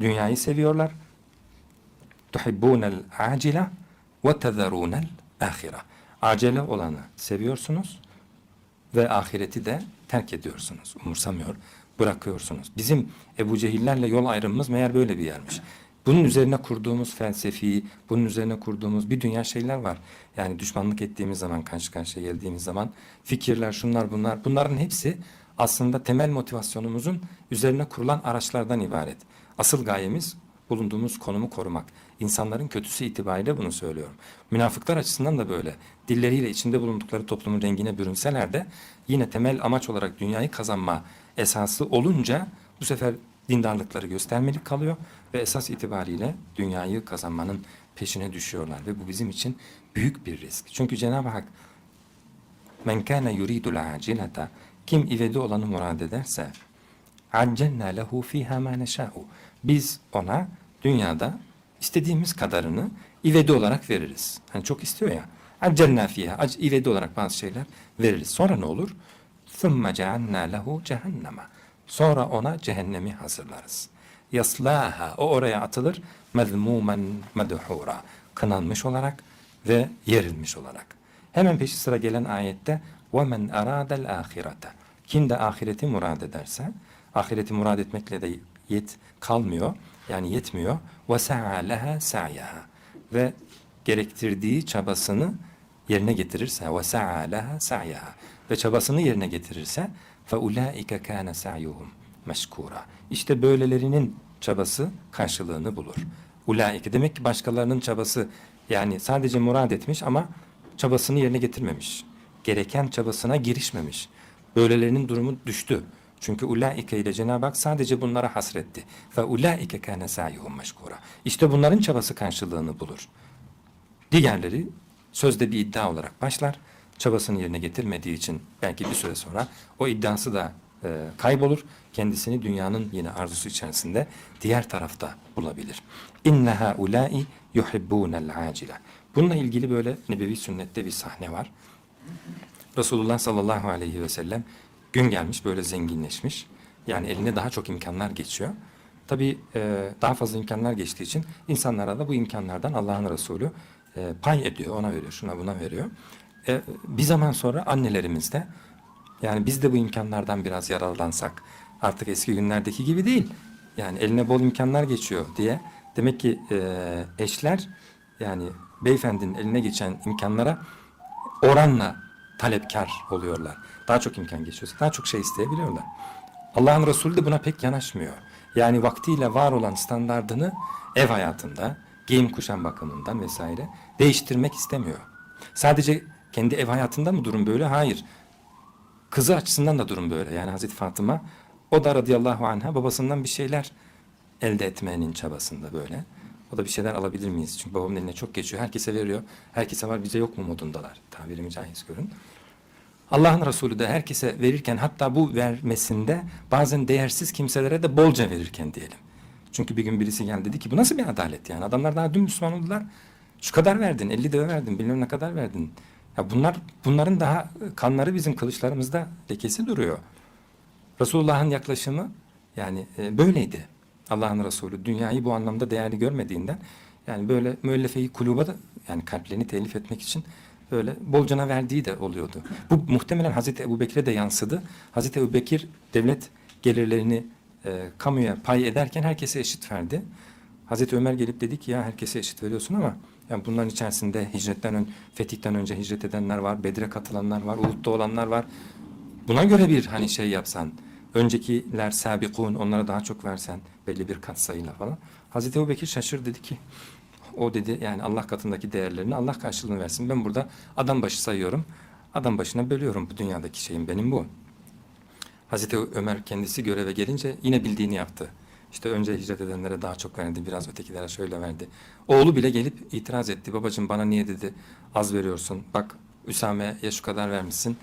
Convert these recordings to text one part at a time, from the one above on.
Dünyayı seviyorlar. Acile ve tezerunel ahire. Acele olanı seviyorsunuz ve ahireti de terk ediyorsunuz. Umursamıyor, bırakıyorsunuz. Bizim Ebu Cehillerle yol ayrımımız meğer böyle bir yermiş. Bunun üzerine kurduğumuz felsefi, bunun üzerine kurduğumuz bir dünya şeyler var. Yani düşmanlık ettiğimiz zaman, karşı karşıya geldiğimiz zaman fikirler, şunlar bunlar, bunların hepsi aslında temel motivasyonumuzun üzerine kurulan araçlardan ibaret. Asıl gayemiz bulunduğumuz konumu korumak. İnsanların kötüsü itibariyle bunu söylüyorum. Münafıklar açısından da böyle. Dilleriyle içinde bulundukları toplumun rengine bürünseler de yine temel amaç olarak dünyayı kazanma esası olunca bu sefer dindarlıkları göstermelik kalıyor ve esas itibariyle dünyayı kazanmanın peşine düşüyorlar ve bu bizim için büyük bir risk. Çünkü Cenab-ı Hak men kana yuridul kim ivedi olanı murad ederse accelna lehu fiha ma neşa'u Biz ona dünyada istediğimiz kadarını ivedi olarak veririz. Hani çok istiyor ya. Accelna fiha. ac- ivedi olarak bazı şeyler veririz. Sonra ne olur? ثُمَّ جَعَلْنَا لَهُ cehenneme. Sonra ona cehennemi hazırlarız. Yaslaha. O oraya atılır. Mezmumen medhura. Kınanmış olarak ve yerilmiş olarak. Hemen peşi sıra gelen ayette وَمَنْ اَرَادَ الْآخِرَةَ Kim de ahireti murad ederse, ahireti murad etmekle de yet kalmıyor, yani yetmiyor. وَسَعَى لَهَا سَعْيَهَا Ve gerektirdiği çabasını yerine getirirse وَسَعَى لَهَا سَعْيَهَا Ve çabasını yerine getirirse فَاُولَٰئِكَ كَانَ سَعْيُهُمْ meşkura. İşte böylelerinin çabası karşılığını bulur. Ulaike demek ki başkalarının çabası yani sadece murad etmiş ama çabasını yerine getirmemiş. Gereken çabasına girişmemiş. Böylelerinin durumu düştü. Çünkü ulaike ile Cenab-ı Hak sadece bunlara hasretti. Ve ulaike kâne sa'yuhum meşkura. İşte bunların çabası karşılığını bulur. Diğerleri sözde bir iddia olarak başlar. Çabasını yerine getirmediği için belki bir süre sonra o iddiası da e, kaybolur. Kendisini dünyanın yine arzusu içerisinde diğer tarafta bulabilir. İnne haulâi yuhibbûnel acile. Bununla ilgili böyle nebevi sünnette bir sahne var. Resulullah sallallahu aleyhi ve sellem gün gelmiş böyle zenginleşmiş. Yani eline daha çok imkanlar geçiyor. Tabii e, daha fazla imkanlar geçtiği için insanlara da bu imkanlardan Allah'ın Resulü e, pay ediyor, ona veriyor, şuna buna veriyor. E, bir zaman sonra annelerimiz de yani biz de bu imkanlardan biraz yararlansak artık eski günlerdeki gibi değil. Yani eline bol imkanlar geçiyor diye. Demek ki e, eşler yani beyefendinin eline geçen imkanlara oranla talepkar oluyorlar. Daha çok imkan geçiyorsa daha çok şey isteyebiliyorlar. Allah'ın Resulü de buna pek yanaşmıyor. Yani vaktiyle var olan standardını ev hayatında, giyim kuşam bakımından vesaire değiştirmek istemiyor. Sadece kendi ev hayatında mı durum böyle? Hayır. Kızı açısından da durum böyle. Yani Hazreti Fatıma o da radıyallahu anha babasından bir şeyler elde etmenin çabasında böyle. O da bir şeyler alabilir miyiz? Çünkü babamın eline çok geçiyor. Herkese veriyor. Herkese var bize yok mu modundalar. Tabirimi caiz görün. Allah'ın Resulü de herkese verirken hatta bu vermesinde bazen değersiz kimselere de bolca verirken diyelim. Çünkü bir gün birisi geldi dedi ki bu nasıl bir adalet yani? Adamlar daha dün Müslüman oldular. Şu kadar verdin, 50 deve verdin, bilmem ne kadar verdin. Ya bunlar bunların daha kanları bizim kılıçlarımızda lekesi duruyor. Resulullah'ın yaklaşımı yani e, böyleydi. Allah'ın Resulü dünyayı bu anlamda değerli görmediğinden yani böyle müellefe-i kuluba da yani kalplerini telif etmek için böyle bolcana verdiği de oluyordu. Bu muhtemelen Hazreti Ebubekir'e de yansıdı. Hazreti Ebubekir devlet gelirlerini e, kamuya pay ederken herkese eşit verdi. Hazreti Ömer gelip dedi ki ya herkese eşit veriyorsun ama yani bunların içerisinde hicretten ön, fetihten önce hicret edenler var, Bedir'e katılanlar var, Uhud'da olanlar var. Buna göre bir hani şey yapsan, öncekiler sabikun onlara daha çok versen belli bir katsayıyla falan. Hazreti Ebubekir şaşır dedi ki o dedi yani Allah katındaki değerlerini Allah karşılığını versin. Ben burada adam başı sayıyorum. Adam başına bölüyorum bu dünyadaki şeyim benim bu. Hazreti Ömer kendisi göreve gelince yine bildiğini yaptı. İşte önce hicret edenlere daha çok verdi, biraz ötekilere şöyle verdi. Oğlu bile gelip itiraz etti. Babacığım bana niye dedi az veriyorsun. Bak Üsame'ye şu kadar vermişsin.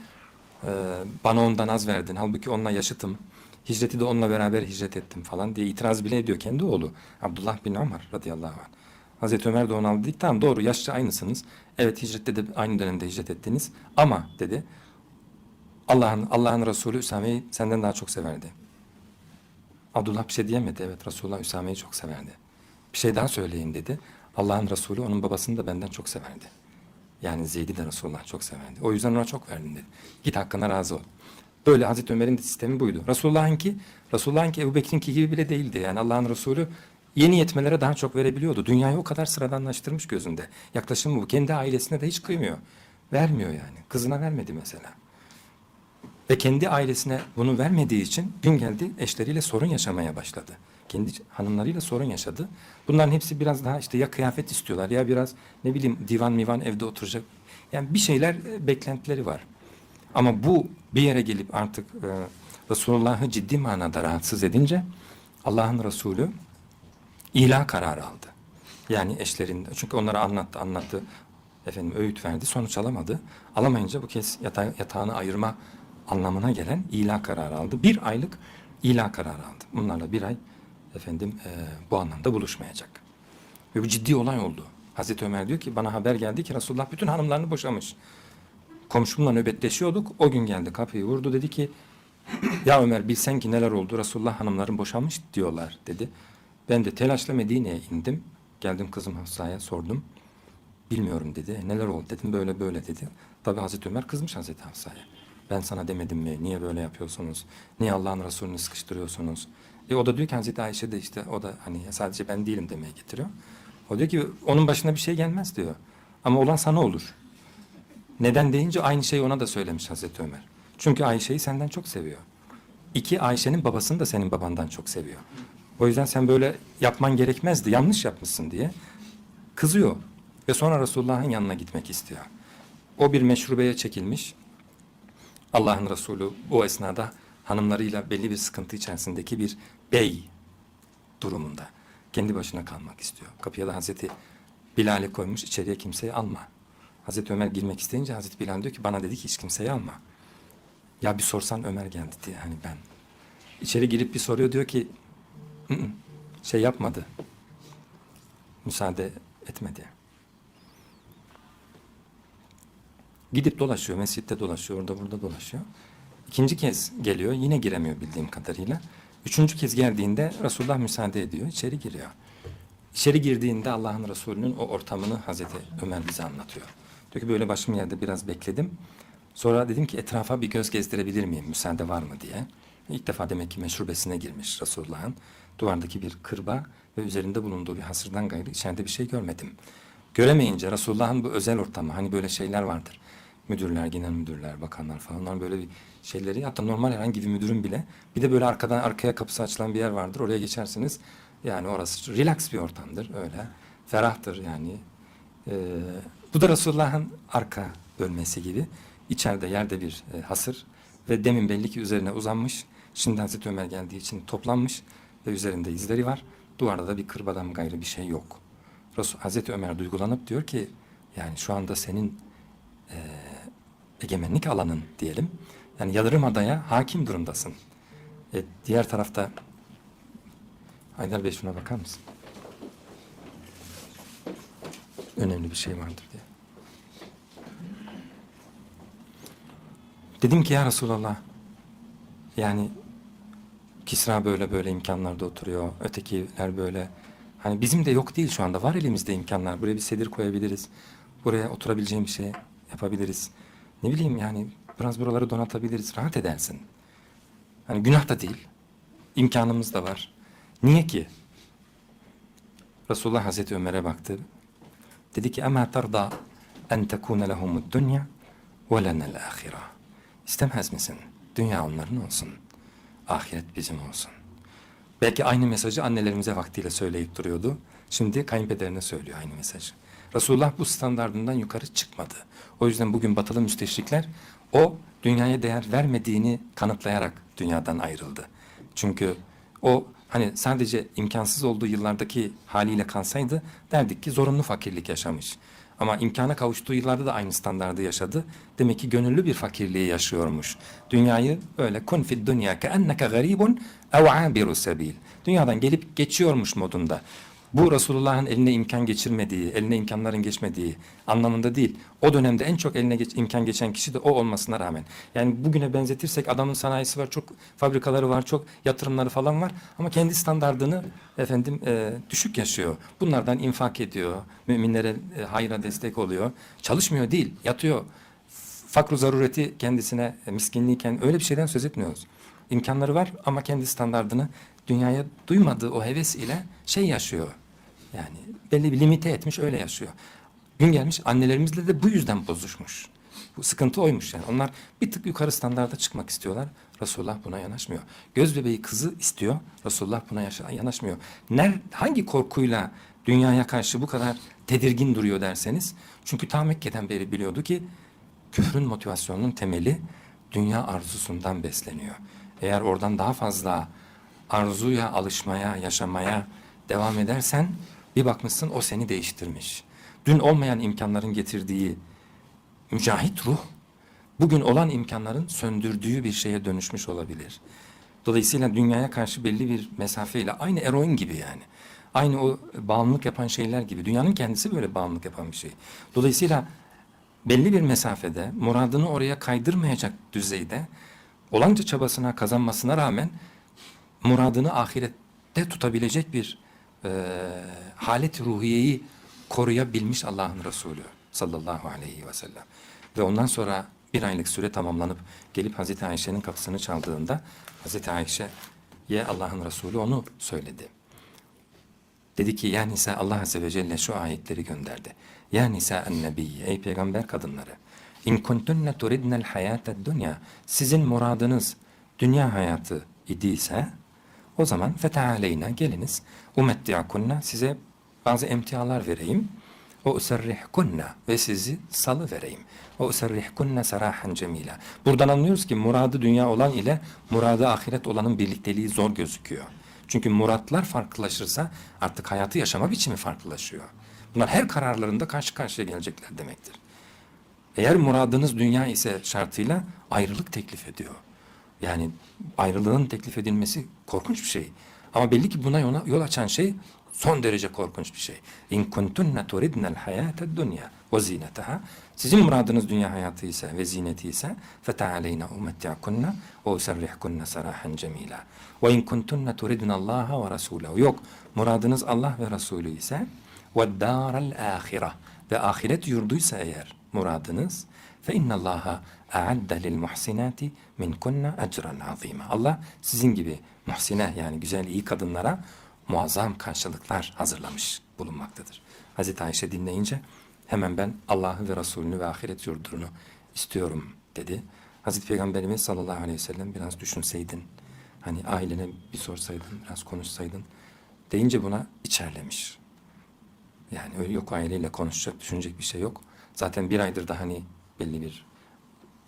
Ee, bana ondan az verdin. Halbuki onunla yaşıtım. Hicreti de onunla beraber hicret ettim falan diye itiraz bile ediyor kendi oğlu. Abdullah bin Ömer radıyallahu anh. Hazreti Ömer de onu aldı. Tamam doğru yaşça aynısınız. Evet hicrette de aynı dönemde hicret ettiniz. Ama dedi Allah'ın Allah'ın Resulü Üsame'yi senden daha çok severdi. Abdullah bir şey diyemedi. Evet Resulullah Üsame'yi çok severdi. Bir şey daha söyleyin dedi. Allah'ın Resulü onun babasını da benden çok severdi. Yani Zeyd'i de Resulullah çok severdi. O yüzden ona çok verdim dedi. Git hakkına razı ol. Böyle Hazreti Ömer'in sistemi buydu. Resulullah'ınki, Resulullah'ınki Ebu Bekir'inki gibi bile değildi. Yani Allah'ın Resulü yeni yetmelere daha çok verebiliyordu. Dünyayı o kadar sıradanlaştırmış gözünde. Yaklaşımı bu. Kendi ailesine de hiç kıymıyor. Vermiyor yani. Kızına vermedi mesela. Ve kendi ailesine bunu vermediği için gün geldi eşleriyle sorun yaşamaya başladı. Kendi hanımlarıyla sorun yaşadı. Bunların hepsi biraz daha işte ya kıyafet istiyorlar ya biraz ne bileyim divan mivan evde oturacak. Yani bir şeyler e, beklentileri var. Ama bu bir yere gelip artık e, Resulullah'ı ciddi manada rahatsız edince Allah'ın Resulü ilah kararı aldı. Yani eşlerinde çünkü onlara anlattı anlattı efendim öğüt verdi sonuç alamadı. Alamayınca bu kez yata- yatağını ayırma anlamına gelen ilah kararı aldı. Bir aylık ilah kararı aldı. Bunlarla bir ay efendim e, bu anlamda buluşmayacak. Ve bu ciddi olay oldu. Hazreti Ömer diyor ki bana haber geldi ki Resulullah bütün hanımlarını boşamış. Komşumla nöbetleşiyorduk. O gün geldi kapıyı vurdu dedi ki ya Ömer bilsen ki neler oldu Resulullah hanımların boşanmış diyorlar dedi. Ben de telaşla Medine'ye indim. Geldim kızım Hafsa'ya sordum. Bilmiyorum dedi. Neler oldu dedim böyle böyle dedi. Tabi Hazreti Ömer kızmış Hazreti Hafsa'ya. Ben sana demedim mi? Niye böyle yapıyorsunuz? Niye Allah'ın Resulü'nü sıkıştırıyorsunuz? E o da diyor ki Hazreti Ayşe de işte o da hani sadece ben değilim demeye getiriyor. O diyor ki onun başına bir şey gelmez diyor. Ama olan sana olur. Neden deyince aynı şeyi ona da söylemiş Hazreti Ömer. Çünkü Ayşe'yi senden çok seviyor. İki, Ayşe'nin babasını da senin babandan çok seviyor. O yüzden sen böyle yapman gerekmezdi, yanlış yapmışsın diye kızıyor. Ve sonra Resulullah'ın yanına gitmek istiyor. O bir meşrubeye çekilmiş. Allah'ın Resulü o esnada hanımlarıyla belli bir sıkıntı içerisindeki bir bey durumunda. Kendi başına kalmak istiyor. Kapıya da Hazreti Bilal'i koymuş, içeriye kimseyi alma. Hazreti Ömer girmek isteyince Hazreti Bilal diyor ki bana dedi ki hiç kimseyi alma. Ya bir sorsan Ömer geldi diye hani ben. İçeri girip bir soruyor diyor ki "Hı hı, şey yapmadı. Müsaade etmedi. Gidip dolaşıyor, mescitte dolaşıyor, orada burada dolaşıyor. İkinci kez geliyor, yine giremiyor bildiğim kadarıyla. Üçüncü kez geldiğinde Resulullah müsaade ediyor, içeri giriyor. İçeri girdiğinde Allah'ın Resulü'nün o ortamını Hazreti Ömer bize anlatıyor. Diyor ki böyle başım yerde biraz bekledim. Sonra dedim ki etrafa bir göz gezdirebilir miyim, müsaade var mı diye. İlk defa demek ki meşrubesine girmiş Resulullah'ın. Duvardaki bir kırba ve üzerinde bulunduğu bir hasırdan gayrı içeride bir şey görmedim. Göremeyince Resulullah'ın bu özel ortamı, hani böyle şeyler vardır. Müdürler, genel müdürler, bakanlar falan onların böyle bir şeyleri hatta normal herhangi bir müdürün bile bir de böyle arkadan arkaya kapısı açılan bir yer vardır. Oraya geçersiniz. Yani orası relax bir ortamdır öyle. Ferahtır yani. Ee, bu da Resulullah'ın arka bölmesi gibi. İçeride yerde bir e, hasır ve demin belli ki üzerine uzanmış. Şimdi Hazreti Ömer geldiği için toplanmış ve üzerinde izleri var. Duvarda da bir kırbadan gayrı bir şey yok. Resul, Hazreti Ömer duygulanıp diyor ki yani şu anda senin e, egemenlik alanın diyelim. Yani Yadırmada'ya hakim durumdasın. E, diğer tarafta Haydar Bey şuna bakar mısın? Önemli bir şey vardır diye. Dedim ki ya Resulallah yani Kisra böyle böyle imkanlarda oturuyor. Ötekiler böyle. Hani bizim de yok değil şu anda. Var elimizde imkanlar. Buraya bir sedir koyabiliriz. Buraya oturabileceğim bir şey yapabiliriz. Ne bileyim yani biraz buraları donatabiliriz. Rahat edersin. Hani günah da değil. İmkanımız da var. Niye ki? Resulullah Hazreti Ömer'e baktı. Dedi ki ama tarda en tekune lehumud dunya ve lenel. İstemez misin? Dünya onların olsun. Ahiret bizim olsun. Belki aynı mesajı annelerimize vaktiyle söyleyip duruyordu. Şimdi kayınpederine söylüyor aynı mesajı. Resulullah bu standardından yukarı çıkmadı. O yüzden bugün batılı müsteşrikler o dünyaya değer vermediğini kanıtlayarak dünyadan ayrıldı. Çünkü o hani sadece imkansız olduğu yıllardaki haliyle kalsaydı derdik ki zorunlu fakirlik yaşamış. Ama imkana kavuştuğu yıllarda da aynı standardı yaşadı. Demek ki gönüllü bir fakirliği yaşıyormuş. Dünyayı öyle kun fid dünya ke enneke garibun ev abiru sebil. Dünyadan gelip geçiyormuş modunda. Bu Resulullah'ın eline imkan geçirmediği, eline imkanların geçmediği anlamında değil. O dönemde en çok eline geç- imkan geçen kişi de o olmasına rağmen. Yani bugüne benzetirsek adamın sanayisi var, çok fabrikaları var, çok yatırımları falan var ama kendi standardını efendim e, düşük yaşıyor. Bunlardan infak ediyor, müminlere e, hayra destek oluyor. Çalışmıyor değil, yatıyor. Fakru zarureti kendisine e, miskinliğiken öyle bir şeyden söz etmiyoruz. İmkanları var ama kendi standardını dünyaya duymadığı o heves ile şey yaşıyor. Yani belli bir limite etmiş öyle yaşıyor. Gün gelmiş annelerimizle de bu yüzden bozuşmuş. Bu sıkıntı oymuş yani. Onlar bir tık yukarı standarda çıkmak istiyorlar. Resulullah buna yanaşmıyor. Göz bebeği kızı istiyor. Resulullah buna yanaşmıyor. Ner, hangi korkuyla dünyaya karşı bu kadar tedirgin duruyor derseniz. Çünkü ta Mekke'den beri biliyordu ki küfrün motivasyonunun temeli dünya arzusundan besleniyor. Eğer oradan daha fazla arzuya alışmaya, yaşamaya devam edersen bir bakmışsın o seni değiştirmiş. Dün olmayan imkanların getirdiği mücahit ruh bugün olan imkanların söndürdüğü bir şeye dönüşmüş olabilir. Dolayısıyla dünyaya karşı belli bir mesafeyle aynı eroin gibi yani. Aynı o bağımlılık yapan şeyler gibi. Dünyanın kendisi böyle bağımlılık yapan bir şey. Dolayısıyla belli bir mesafede muradını oraya kaydırmayacak düzeyde olanca çabasına kazanmasına rağmen muradını ahirette tutabilecek bir e, halet ruhiyeyi koruyabilmiş Allah'ın Resulü sallallahu aleyhi ve sellem. Ve ondan sonra bir aylık süre tamamlanıp gelip Hazreti Ayşe'nin kapısını çaldığında Hazreti Ayşe'ye Allah'ın Resulü onu söyledi. Dedi ki ya Nisa Allah Azze ve Celle şu ayetleri gönderdi. Ya Nisa en nebiyye ey peygamber kadınları. İn kuntunne turidnel hayate dünya. Sizin muradınız dünya hayatı idiyse o zaman fetealeyna geliniz. Umetti'akunna size bazı emtialar vereyim. O userrihkunna ve sizi salı vereyim. O userrihkunna sarahan cemila. Buradan anlıyoruz ki muradı dünya olan ile muradı ahiret olanın birlikteliği zor gözüküyor. Çünkü muratlar farklılaşırsa artık hayatı yaşama biçimi farklılaşıyor. Bunlar her kararlarında karşı karşıya gelecekler demektir. Eğer muradınız dünya ise şartıyla ayrılık teklif ediyor. Yani ayrılığın teklif edilmesi korkunç bir şey. Ama belli ki buna yol, açan şey son derece korkunç bir şey. İn kuntunne turidnel hayate dunya ve zinetaha. Sizin muradınız dünya hayatı ise ve zineti ise fetealeyna umetti'akunna ve userrihkunna sarahan cemila. Ve in kuntunne turidne Allaha ve Rasulahu. Yok. Muradınız Allah ve Resulü ise ve daral ahire ve ahiret yurduysa eğer muradınız fe innallaha lil muhsinati min kunna ecran azima. Allah sizin gibi muhsine yani güzel iyi kadınlara muazzam karşılıklar hazırlamış bulunmaktadır. Hazreti Ayşe dinleyince hemen ben Allah'ı ve Resulünü ve ahiret yurdunu istiyorum dedi. Hazreti Peygamberimiz sallallahu aleyhi ve sellem biraz düşünseydin, hani ailene bir sorsaydın, biraz konuşsaydın deyince buna içerlemiş. Yani öyle yok aileyle konuşacak, düşünecek bir şey yok. Zaten bir aydır da hani belli bir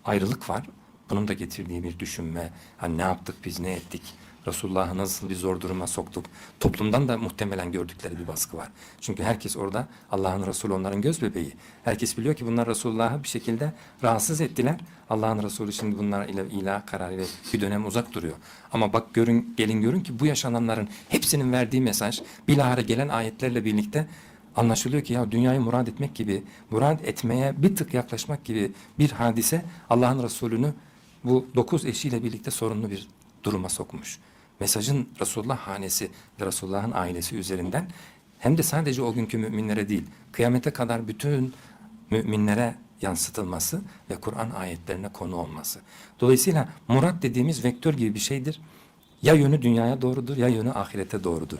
ayrılık var. Bunun da getirdiği bir düşünme. Hani ne yaptık biz, ne ettik? Resulullah'ı nasıl bir zor duruma soktuk? Toplumdan da muhtemelen gördükleri bir baskı var. Çünkü herkes orada Allah'ın Resulü onların göz bebeği. Herkes biliyor ki bunlar Resulullah'ı bir şekilde rahatsız ettiler. Allah'ın Resulü şimdi bunlar ile ilah kararıyla bir dönem uzak duruyor. Ama bak görün, gelin görün ki bu yaşananların hepsinin verdiği mesaj bilahare gelen ayetlerle birlikte anlaşılıyor ki ya dünyayı murad etmek gibi, murad etmeye bir tık yaklaşmak gibi bir hadise Allah'ın Resulü'nü bu dokuz eşiyle birlikte sorunlu bir duruma sokmuş. Mesajın Resulullah hanesi ve Resulullah'ın ailesi üzerinden hem de sadece o günkü müminlere değil, kıyamete kadar bütün müminlere yansıtılması ve Kur'an ayetlerine konu olması. Dolayısıyla murat dediğimiz vektör gibi bir şeydir. Ya yönü dünyaya doğrudur ya yönü ahirete doğrudur.